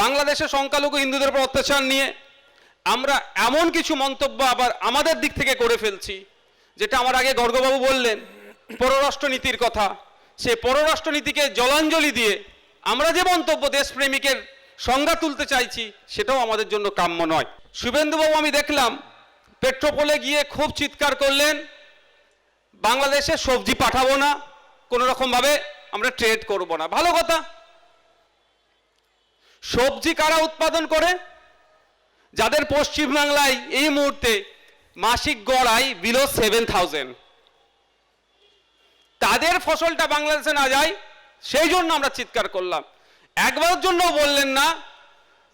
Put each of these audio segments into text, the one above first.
বাংলাদেশে সংখ্যালঘু হিন্দুদের উপর অত্যাচার নিয়ে আমরা এমন কিছু মন্তব্য আবার আমাদের দিক থেকে করে ফেলছি, যেটা আমার আগে গর্গবাবু বললেন পররাষ্ট্রনীতির কথা। সে পররাষ্ট্রনীতিকে জলাঞ্জলি দিয়ে আমরা যে মন্তব্য দেশপ্রেমিকের সংজ্ঞা তুলতে চাইছি, সেটাও আমাদের জন্য কাম্য নয়। শুভেন্দুবাবু, আমি দেখলাম পেট্রোপোলে গিয়ে খুব চিৎকার করলেন, বাংলাদেশে সবজি পাঠাবো না, কোনো রকমভাবে আমরা ট্রেড করব না। ভালো কথা সবজি কারা উৎপাদন করে? যাদের পশ্চিমবাংলায় এই মুহূর্তে মাসিক গড় আয় বিলো সেভেন থাউজেন্ড তাদের ফসলটা বাংলাদেশে না যায়, সেই জন্য আমরা চিৎকার করলাম। একবারের জন্য বললেন না,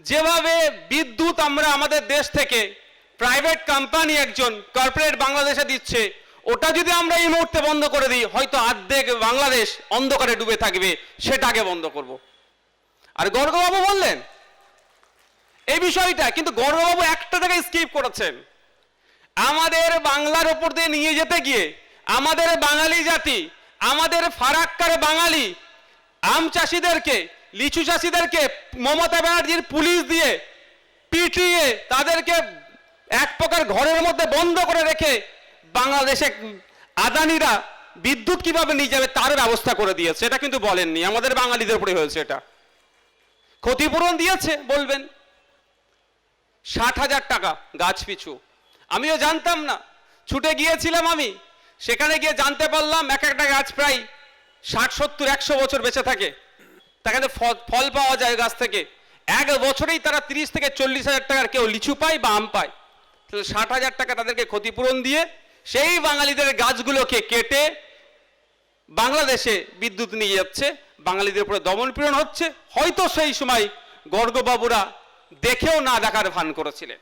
যেভাবে বিদ্যুৎ আমরা আমাদের দেশ থেকে প্রাইভেট কোম্পানি একজন কর্পোরেট বাংলাদেশে দিচ্ছে, ওটা যদি আমরা এই মুহূর্তে বন্ধ করে দিই, হয়তো অর্ধেক বাংলাদেশ অন্ধকারে ডুবে থাকবে সেটাকে বন্ধ করব। আর গর্গবাবু বললেন? এই বিষয়টা, কিন্তু গর্গবাবু একটা জায়গায় স্কিপ করেছেন। আমাদের বাংলার ওপর দিয়ে নিয়ে যেতে গিয়ে, আমাদের বাঙালি জাতি, আমাদের ফারাক্কার বাঙালি, আম চাষিদেরকে, লিচু চাষিদেরকে, মমতা ব্যানার্জির পুলিশ দিয়ে পিটিয়ে তাদেরকে এক প্রকার ঘরের মধ্যে বন্ধ করে রেখে বাংলাদেশে আদানিরা বিদ্যুৎ কীভাবে নিয়ে যাবে তার ব্যবস্থা করে দিয়েছে, এটা কিন্তু বলেননি। আমাদের বাঙালিদের উপরে হয়েছে এটা। ক্ষতিপূরণ দিয়েছে, বলবেন। ষাট হাজার টাকা গাছ পিছু। আমিও জানতাম না। ছুটে গিয়েছিলাম আমি। সেখানে গিয়ে জানতে পারলাম এক একটা গাছ প্রায় ষাট, সত্তর, একশো বছর বেঁচে থাকে। ফল ফল পাওয়া যায় গাছ থেকে। এক বছরেই তারা তিরিশ থেকে চল্লিশ হাজার টাকার কেউ লিচু পায় বা আম পায়। তাহলে ষাট হাজার টাকা তাদেরকে ক্ষতিপূরণ দিয়ে সেই বাঙালিদের গাছগুলোকে কেটে বাংলাদেশে বিদ্যুৎ নিয়ে যাচ্ছে। বাঙালিদের উপরে দমন পীড়ন হচ্ছে হয়তো সেই সময় গর্গবাবুরা দেখেও না দেখার ভান করেছিলেন।